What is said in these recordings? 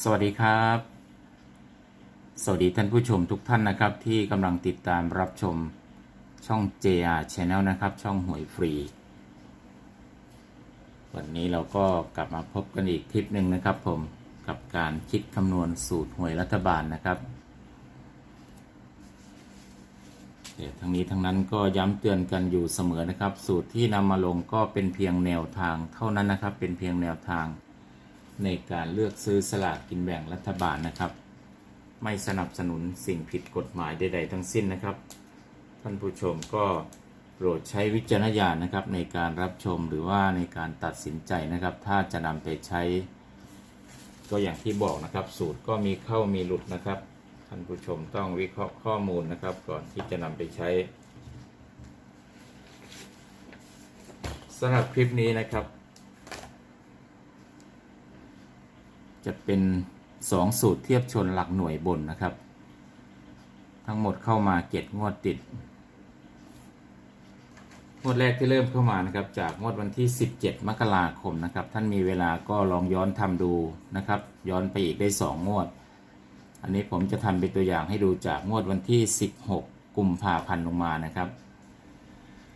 สวัสดีครับ สวัสดีท่านผู้ชมทุกท่านนะครับ ที่กำลังติดตามรับชมช่อง JR Channel นะครับ ช่องหวยฟรี วันนี้เราก็กลับมาพบกันอีกคลิปหนึ่งนะครับ ผมกับการคิดคำนวณสูตรหวยรัฐบาลนะครับเดี๋ยวทั้งนี้ทั้งนั้นก็ย้ำเตือนกันอยู่เสมอนะครับ สูตรที่นำมาลงก็เป็นเพียงแนวทางเท่านั้นนะครับ เป็นเพียงแนวทาง ในการเลือกซื้อสลากกินแบ่งรัฐบาลนะครับ ไม่สนับสนุนสิ่งผิดกฎหมายใดๆทั้งสิ้นนะครับ ท่านผู้ชมก็โปรดใช้วิจารณญาณนะครับ ในการรับชมหรือว่าในการตัดสินใจนะครับ ถ้าจะนำไปใช้ ก็อย่างที่บอกนะครับ สูตรก็มีเข้ามีหลุดนะครับ ท่านผู้ชมต้องวิเคราะห์ข้อมูลนะครับ ก่อนที่จะนำไปใช้สำหรับคลิปนี้นะครับ จะเป็น 2 สูตรเทียบชนหลักหน่วยบนนะครับ ทั้งหมดเข้ามาเจ็ดงวดติด งวดแรกที่เริ่มเข้ามานะครับ จากงวดวันที่ 17 มกราคมนะครับ ท่านมีเวลาก็ลองย้อนทำดูนะครับ ย้อนไปอีกได้ 2 งวด อันนี้ผมจะทำเป็นตัวอย่างให้ดูจากงวดวันที่ 16 กุมภาพันธ์ลงมานะครับ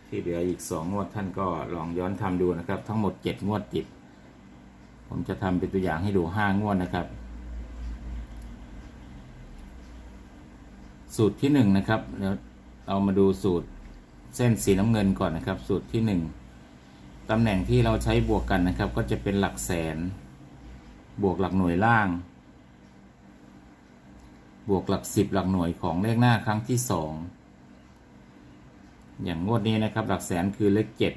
ที่เหลืออีก 2 งวดท่านก็ลองย้อนทำดูนะครับ ทั้งหมด 7 งวดติด ผมจะทำเป็นตัวอย่างให้ดูห้างวดนะครับ สูตรที่หนึ่งนะครับเดี๋ยวเรามาดูสูตรเส้นสีน้ำเงินก่อนนะครับ สูตรที่หนึ่งตำแหน่งที่เราใช้บวกกันนะครับ ก็จะเป็นหลักแสน บวกหลักหน่วยล่าง บวกหลักสิบหลักหน่วยของเลขหน้าครั้งที่สองอย่างงวดนี้นะครับ หลักแสนคือเลขเจ็ด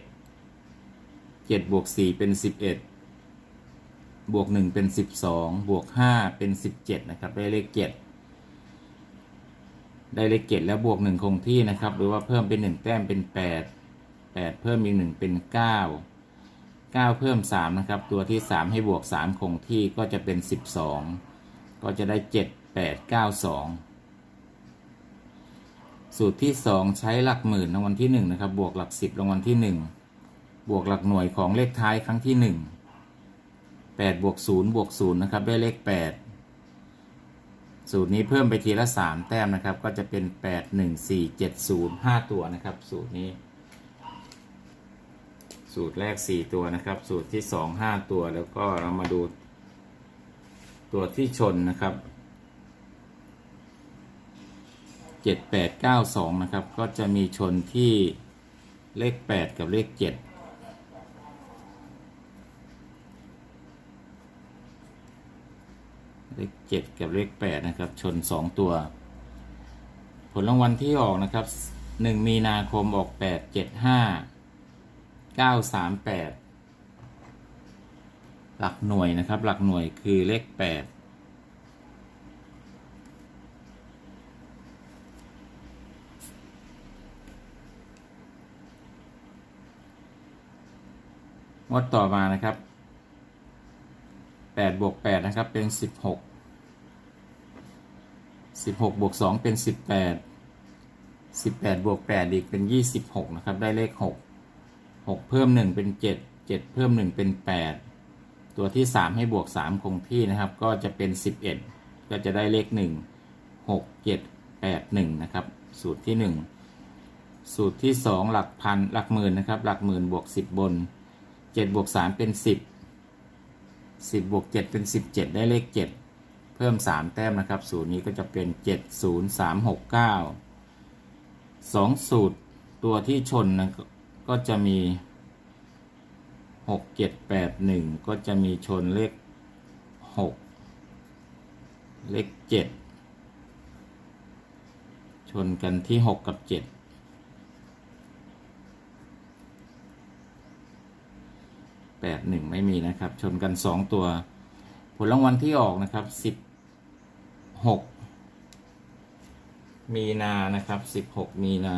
เจ็ดบวกสี่เป็นสิบเอ็ด บวกหนึ่งเป็นสิบสองบวกห้าเป็นสิบเจ็ดนะครับ ได้เลขเจ็ดได้เลขเจ็ดแล้วบวกหนึ่งคงที่นะครับ หรือว่าเพิ่มเป็นหนึ่งแต้มเป็นแปดแปดเพิ่มอีกหนึ่งเป็นเก้าเก้าเพิ่มสามนะครับ ตัวที่สามให้บวกสามคงที่ก็จะเป็นสิบสองก็จะได้เจ็ดแปดเก้าสองสูตรที่สองใช้หลักหมื่นรางวัลที่หนึ่งนะครับ บวกหลักสิบรางวัลที่หนึ่งบวกหลักหน่วยของเลขท้ายครั้งที่ห 8บวก0บวก0นะครับได้เลข 8 สูตรนี้เพิ่มไปทีละ 3 แต้มนะครับ ก็จะเป็น 8 1 4 7 0 5 ตัวนะครับ สูตรนี้ สูตรแรก 4 ตัวนะครับ สูตรที่ 2 5 ตัวแล้วก็เรามาดูตัวที่ชนนะครับ 7892 นะครับ ก็จะมีชนที่เลข 8 กับเลข 7 เลขเจ็ดกับเลขแปดนะครับ ชนสองตัว ผลรางวัลที่ออกนะครับหนึ่งมีนาคมออกแปดเจ็ดห้าเก้าสามแปดหลักหน่วยนะครับ หลักหน่วยคือเลขแปดงวดต่อมานะครับแปดบวกแปดนะครับ เป็นสิ บหกสิบหกบวกสองเป็นสิบแปดสิบแปดบวกแปดอีกเป็นยี่สิบหกนะครับ ได้เลขหกหกเพิ่มหนึ่งเป็นเจ็ดเจ็ดเพิ่มหนึ่งเป็นแปดตัวที่สามให้บวกสามคงที่นะครับ ก็จะเป็นสิบเอ็ดก็จะได้เลขหนึ่งหกเจ็ดแปดหนึ่งนะครับ สูตรที่หนึ่งสูตรที่สองหลักพันหลักหมื่นนะครับ หลักหมื่นบวกสิบบนเจ็ดบวกสามเป็นสิบสิบบวกเจ็ดเป็นสิบเจ็ดได้เลขเจ็ด พิ่มสามแต้มนะครับสูตรนี้ก็จะเป็นเจ็ดศูนย์สามหกเก้าสองสูตรตัวที่ชนนะก็ก็จะมีหกเจ็ดแปดหนึ่งก็จะมีชนเลขหกเลขเจ็ดชนกันที่หกกับเจ็ดแปดหนึ่งไม่มีนะครับ ชนกันสองตัว ผลรางวัลที่ออกนะครับสิบ หกมีนานะครับสิบหกมีนา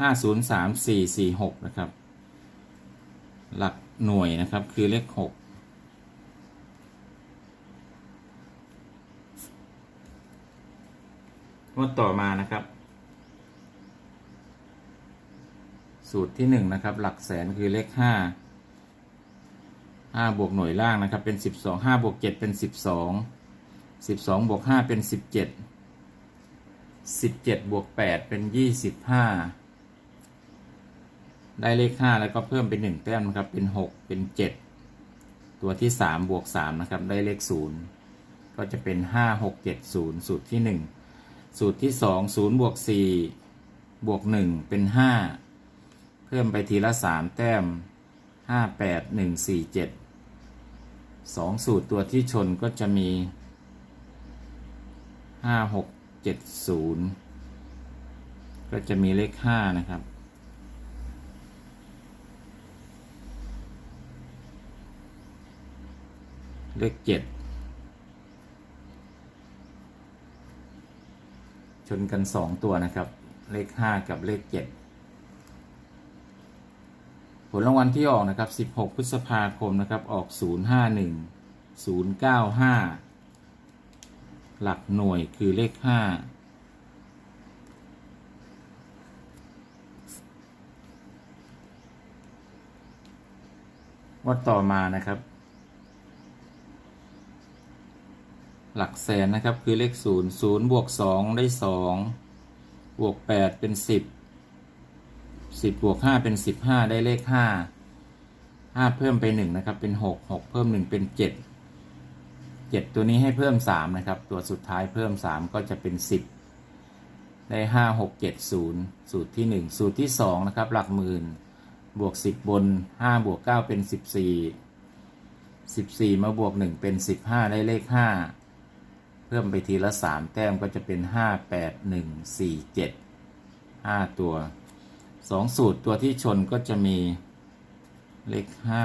ห้าศูนย์สามสี่สี่หกนะครับ หลักหน่วยนะครับคือเลขหกงวดต่อมานะครับ สูตรที่หนึ่งนะครับ หลักแสนคือเลขห้าห้าบวกหน่วยล่างนะครับ เป็นสิบสองห้าบวกเจ็ดเป็นสิบสองสิบสองบวกห้าเป็นสิบเจ็ดสิบเจ็ดบวกแปดเป็นยี่สิบห้าได้เลขห้าแล้วก็เพิ่มเป็นหนึ่งแต้มนะครับ เป็นหกเป็นเจ็ดตัวที่สามบวกสามนะครับ ได้เลขศูนย์ก็จะเป็นห้าหกเจ็ดศูนย์สูตรที่หนึ่งสูตรที่สองศูนย์บวกสี่บวกหนึ่งเป็นห้า พิ่มไปทีละสามแต้มห้าแปดหนึ่งสี่เจ็ดสองสูตรตัวที่ชนก็จะมีห้าหกเจ็ดศูนย์ก็จะมีเลขห้านะครับเลขเจ็ดชนกันสองตัวนะครับ เลขห้ากับเลขเจ็ด ลรางวัลที่ออกนะครับ 16 พฤษภาคมนะครับ ออก 051 095 หลักหน่วยคือเลข 5 วัดต่อมานะครับ หลักแสนนะครับคือเลขศูนย์ศูนย์บวกสองได้สองบวกแปดเป็นสิบ สิบบวกห้าเป็นสิบห้าได้เลขห้าห้าเพิ่มไปหนึ่งนะครับ เป็นหกหกเพิ่มหนึ่งเป็นเจ็ดเจ็ดตัวนี้ให้เพิ่มสามนะครับ ตัวสุดท้ายเพิ่มสามก็จะเป็นสิบได้ห้าหกเจ็ดศูนย์สูตรที่หนึ่งสูตรที่สองนะครับ หลักหมื่นบวกสิบบนห้าบวกเก้าเป็นสิบสี่สิบสี่มาบวกหนึ่งเป็นสิบห้าได้เลขห้าเพิ่มไปทีละสามแต้มก็จะเป็นห้าแปดหนึ่งสี่เจ็ดห้าตัว สองสูตรตัวที่ชนก็จะมีเลขห้า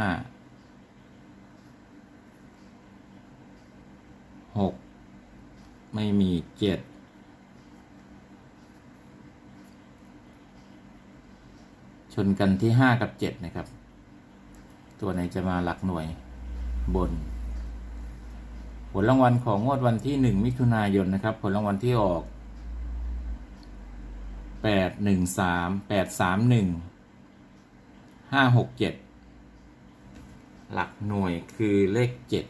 หกไม่มีเจ็ดชนกันที่ห้ากับเจ็ดนะครับ ตัวไหนจะมาหลักหน่วยบน ผลรางวัลของงวดวันที่หนึ่งมิถุนายนนะครับ ผลรางวัลที่ออก แปดหนึ่งสามแปดสามหนึ่งห้าหกเจ็ดหลักหน่วยคือเลขเจ็ด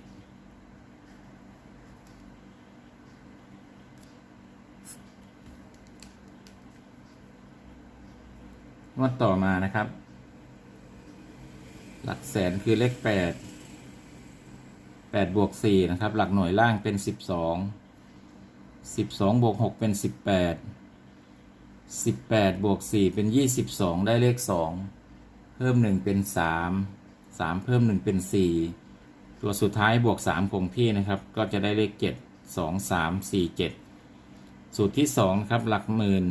งวดต่อมานะครับ หลักแสนคือเลขแปดแปดบวกสี่นะครับ หลักหน่วยล่างเป็นสิบสองสิบสองบวกหกเป็นสิบแปด สิบแปดบวกสี่เป็นยี่สิบสองได้เลขสองเพิ่มหนึ่งเป็นสามสามเพิ่มหนึ่งเป็นสี่ตัวสุดท้ายบวกสามคงที่นะครับ ก็จะได้เลขเจ็ดสองสามสี่เจ็ดสูตรที่สองครับหลักหมื่น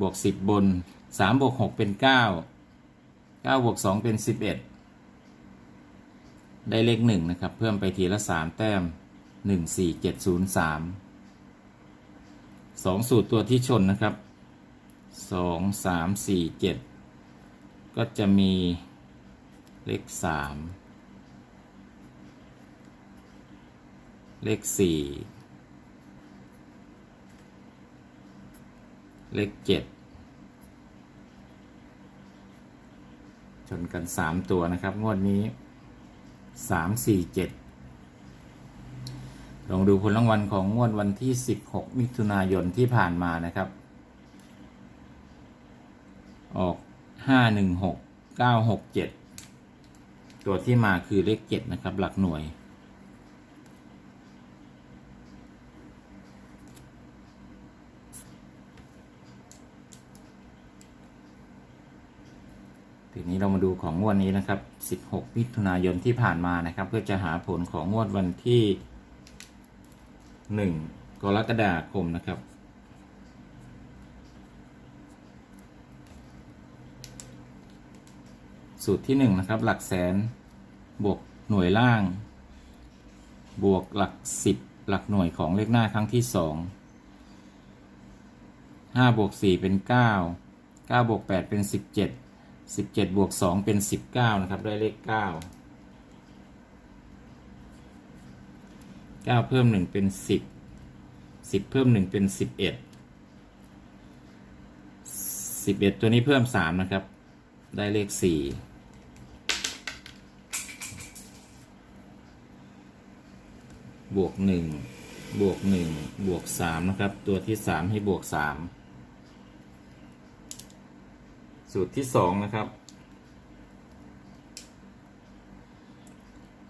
บวกสิบบนสามบวกหกเป็นเก้าเก้าบวกสองเป็นสิบเอ็ดได้เลขหนึ่งนะครับ เพิ่มไปทีละสามแต้มหนึ่งสี่เจ็ดศูนย์สามสองสูตรตัวที่ชนนะครับ สองสามสี่เจ็ดก็จะมีเลขสามเลขสี่เลขเจ็ดชนกันสามตัวนะครับ งวดนี้สามสี่เจ็ดลองดูผลรางวัลของงวดวันที่ 16 มิถุนายนที่ผ่านมานะครับ ออก516 967ตัวที่มาคือเลข7นะครับ หลักหน่วย ทีนี้เรามาดูของงวดนี้นะครับ 16 มิถุนายนที่ผ่านมานะครับ เพื่อจะหาผลของงวดวันที่ 1 กรกฎาคมนะครับ สูตรที่1นะครับ หลักแสน บวกหน่วยล่าง บวกหลัก 10 หลักหน่วยของเลขหน้าครั้งที่ 2 5บวก4เป็น 9 9บวก8เป็น 17 17บวก2เป็น 19 นะครับ ได้เลข 9 9 เพิ่ม 1 เป็น 10 10 เพิ่ม 1 เป็น 11 11 ตัวนี้เพิ่ม 3 นะครับ ได้เลขสี่ บวกหนึ่งบวกหนึ่งบวกสามนะครับ ตัวที่สามให้บวกสามสูตรที่สองนะครับ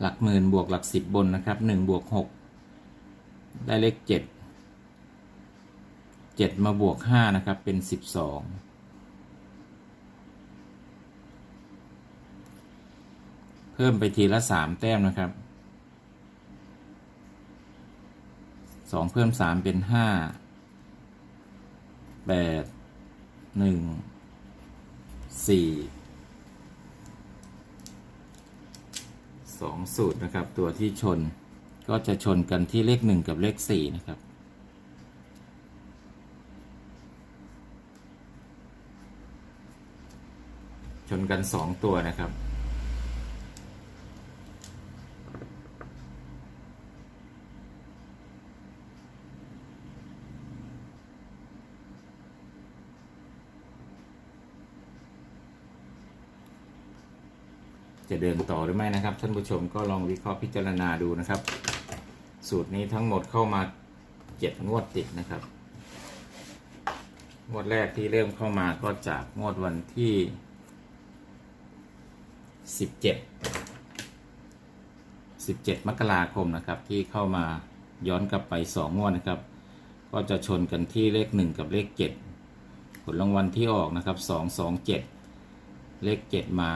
หลักหมื่นบวกหลักสิบบนนะครับหนึ่งบวกหกได้เลขเจ็ดเจ็ดมาบวกห้านะครับ เป็นสิบสองเพิ่มไปทีละสามแต้มนะครับ สองเพิ่มสามเป็นห้าแปดหนึ่งสี่สองสูตรนะครับ ตัวที่ชนก็จะชนกันที่เลขหนึ่งกับเลขสี่นะครับ ชนกันสองตัวนะครับ จะเดินต่อหรือไม่นะครับ ท่านผู้ชมก็ลองวิเคราะห์พิจารณาดูนะครับ สูตรนี้ทั้งหมดเข้ามาเจ็ดงวดติดนะครับ งวดแรกที่เริ่มเข้ามาก็จากงวดวันที่สิบเจ็ดสิบเจ็ดมกราคมนะครับ ที่เข้ามาย้อนกลับไปสองงวดนะครับ ก็จะชนกันที่เลขหนึ่งกับเลขเจ็ดผลรางวัลที่ออกนะครับสองสองเจ็ดเลขเจ็ดมา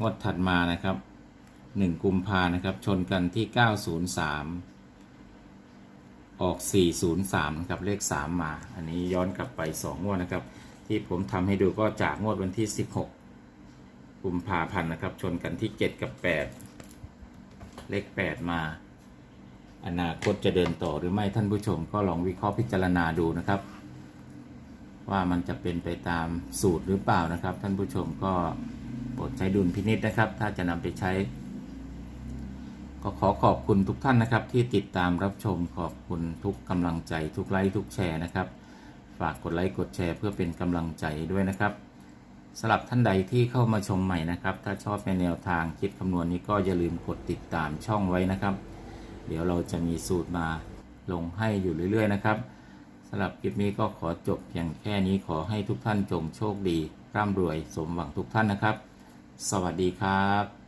งวดถัดมานะครับหนึ่งกุมภานะครับ ชนกันที่เก้าศูนย์สามออกสี่ศูนย์สามนะครับ เลขสามมา อันนี้ย้อนกลับไปสองงวดนะครับ ที่ผมทำให้ดูก็จากงวดวันที่สิบหกกุมภาพันธ์นะครับ ชนกันที่7กับ8เลข8มา อนาคตจะเดินต่อหรือไม่ท่านผู้ชม ก็ลองวิเคราะห์พิจารณาดูนะครับ ว่ามันจะเป็นไปตามสูตรหรือเปล่านะครับ ท่านผู้ชมก็ โปรดใช้ดุลพินิษนะครับ ถ้าจะนำไปใช้ ก็ขอขอบคุณทุกท่านนะครับ ที่ติดตามรับชมขอบคุณทุกกำลังใจ ทุกไลค์ทุกแชร์นะครับ ฝากกดไลค์กดแชร์เพื่อเป็นกำลังใจด้วยนะครับสำหรับท่านใดที่เข้ามาชมใหม่นะครับ ถ้าชอบในแนวทางคิดคำนวณนี้ก็อย่าลืมกดติดตามช่องไว้นะครับ เดี๋ยวเราจะมีสูตรมาลงให้อยู่เรื่อย ๆ นะครับสำหรับคลิปนี้ก็ขอจบเพียงแค่นี้ขอให้ทุกท่านจงโชคดี ร่ำรวยสมหวังทุกท่านนะครับ สวัสดีครับ